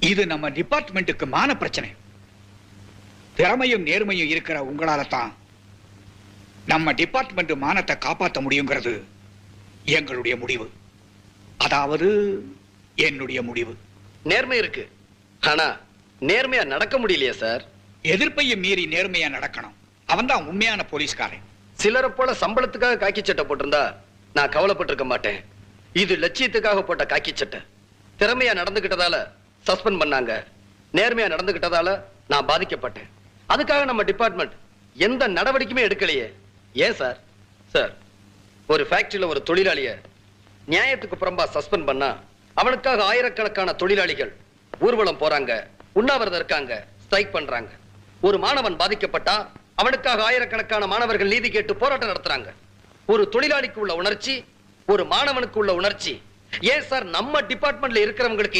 இது நம்ம டிபார்ட்மெண்ட்டுக்கு மான பிரச்சனை. திறமையும் நேர்மையும் இருக்கிற உங்களால தான் நம்ம டிபார்ட்மெண்ட் மானத்தை காப்பாற்ற முடியுங்கிறது எங்களுடைய முடிவு. அதாவது என்னுடைய முடிவு. நேர்மை இருக்கு. ஆனா நேர்மையா நடக்க முடியலையே சார்? எதிர்ப்பையும் மீறி நேர்மையா நடக்கணும். அவன்தான் உண்மையான போலீஸ்காரன். சிலரை போல சம்பளத்துக்காக காக்கி சட்டை போட்டிருந்தா நான் கவலைப்பட்டிருக்க மாட்டேன். இது லட்சியத்துக்காக போட்ட காக்கி சட்டை. திறமையா நடந்துகிட்டதால சஸ்பெண்ட் பண்ணாங்க. நேர்மையா நடந்துகிட்டதால நான் பாதிக்கப்பட்டேன். அதுக்காக நம்ம டிபார்ட்மெண்ட் எந்த நடவடிக்கையுமே எடுக்கலையே. ஏன் சார்? சார் ஒரு ஃபேக்டரியில ஒரு தொழிலாளிய நியாயத்துக்கு புறம்பா சஸ்பெண்ட் பண்ணா அவனுக்காக ஆயிரக்கணக்கான தொழிலாளிகள் ஊர்வலம் போறாங்க உண்ணாவிரதம் இருக்காங்க ஸ்ட்ரைக் பண்றாங்க. ஒரு மாணவன் பாதிக்கப்பட்டா அவனுக்காக ஆயிரக்கணக்கான மாணவர்கள் நீதி கேட்டு போராட்டம் நடத்துறாங்க. ஒரு தொழிலாளிக்கு உள்ள உணர்ச்சி ஒரு மாணவனுக்கு உள்ள உணர்ச்சி. ஏன் சார் நம்ம டிபார்ட்மெண்ட்ல இருக்கிறவங்களுக்கு